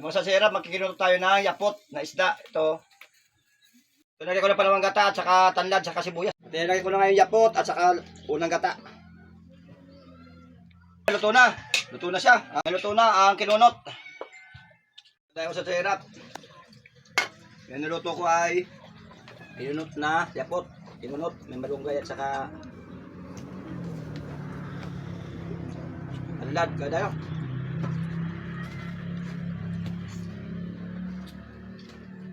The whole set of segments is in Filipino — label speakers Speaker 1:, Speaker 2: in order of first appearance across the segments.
Speaker 1: Mga sa sirap, magkikinuto tayo ng yapot na isda. Ito. Ito nalagay ko na palawang gata at saka tanlad, saka sibuyas. Ito nalagay ko na ngayon yapot at saka unang gata. Luto na. Luto na siya. Ah, luto na ang kinunot. Tayo sa sirap. Yan niluto ko ay kinunot na yapot. Kinunot, may malunggay at saka tanlad. Kaya tayo.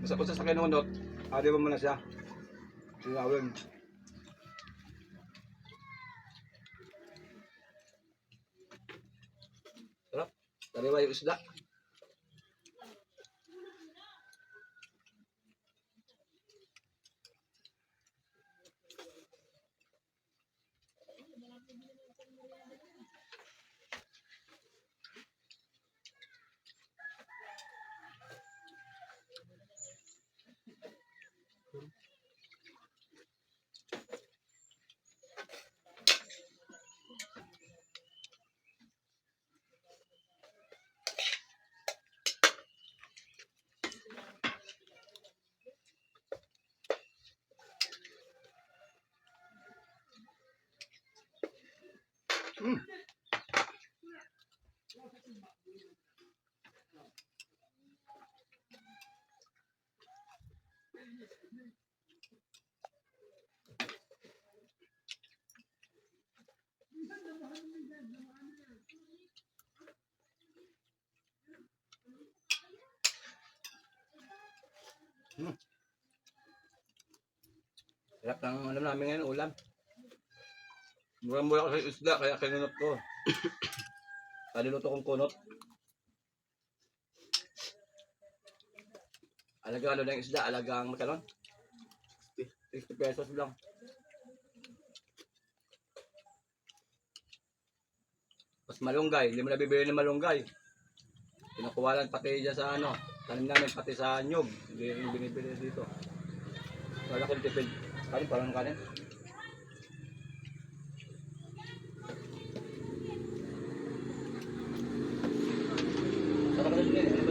Speaker 1: Basta-basta sa kinunot, ari mo muna siya. Sinawin. Sarap. Tariwa yung isda. Sarap ng alam namin ngayon, ulam. Mura-mura ko sa isda, kaya kinunot ko. Kaliluto kong kunot. Alaga ano lang isda, alagang magkano? 60 pesos lang. Mas malunggay, hindi mo nabibili ng malunggay. Pinakuha lang pati dyan sa ano, tanim namin pati sa nyug. Hindi yung binibili dito. Wala kong tipid. Kanin, parang kanin. Yeah.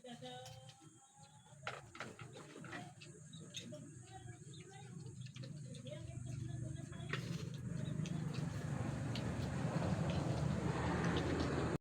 Speaker 1: Dadah.